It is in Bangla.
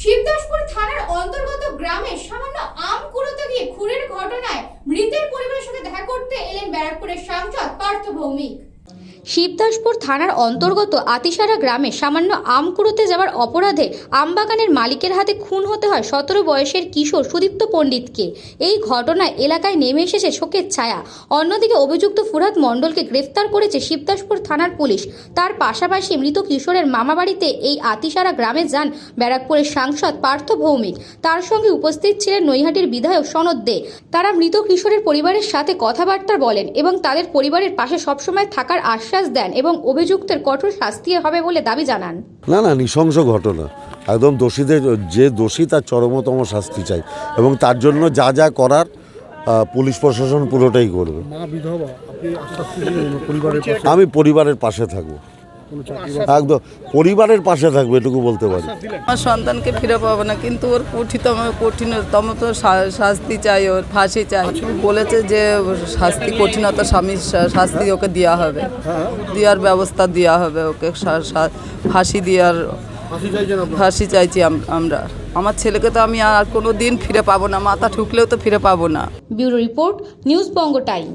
শিবদাসপুর থানার অন্তর্গত গ্রামে সামান্য আম কুড়োতে গিয়ে খুনের ঘটনায় মৃতের পরিবারের সাথে দেখা করতে এলেন ব্যারাকপুরের সাংসদ পার্থ ভৌমিক। শিবদাসপুর থানার অন্তর্গত আতিসারা গ্রামে সামান্য আম কুড়োতে যাওয়ার অপরাধে আমবাগানের মালিকের হাতে খুন হতে হয় সতেরো বয়সের কিশোর সুদীপ্ত পণ্ডিতকে। এই ঘটনায় এলাকায় নেমে এসেছে শোকের ছায়া। অন্যদিকে অভিযুক্ত ফুরাত মণ্ডলকে গ্রেফতার করেছে শিবদাসপুর থানার পুলিশ। তার পাশাপাশি মৃত কিশোরের মামাবাড়িতে এই আতিসারা গ্রামে যান ব্যারাকপুরের সাংসদ পার্থ ভৌমিক। তার সঙ্গে উপস্থিত ছিলেন নৈহাটির বিধায়ক সনদ দে। তারা মৃত কিশোরের পরিবারের সাথে কথাবার্তা বলেন এবং তাদের পরিবারের পাশে সবসময় থাকার আশ্বাস দেন এবং অভিযুক্তের কঠোর শাস্তি হবে বলে দাবি জানান। না না নৃশংস ঘটনা। একদম দোষীদের যে দোষী তার চরমতম শাস্তি চাই এবং তার জন্য যা যা করার পুলিশ প্রশাসন পুরোটাই করবে। আশ্বাস আমি পরিবারের পাশে থাকব। একদম। পরিবারের পাশে থাকবে এটুকু বলতে পারি। আমার সন্তানকে ফিরে পাবো না কিন্তু ওর কঠিনতম কঠিনতম তো শাস্তি চাই ওর ফাঁসি চাই। বলেছে যে শাস্তি কঠিনতা স্বামী শাস্তি ওকে দেওয়া হবে। দেওয়ার ব্যবস্থা দেওয়া হবে ওকে ফাঁসি দেওয়ার ফাঁসি চাইছি আমরা। আমার ছেলেকে তো আমি আর কোনো দিন ফিরে পাবো না মাথা ঠুকলেও তো ফিরে পাবো না। Bureau report news Banga time.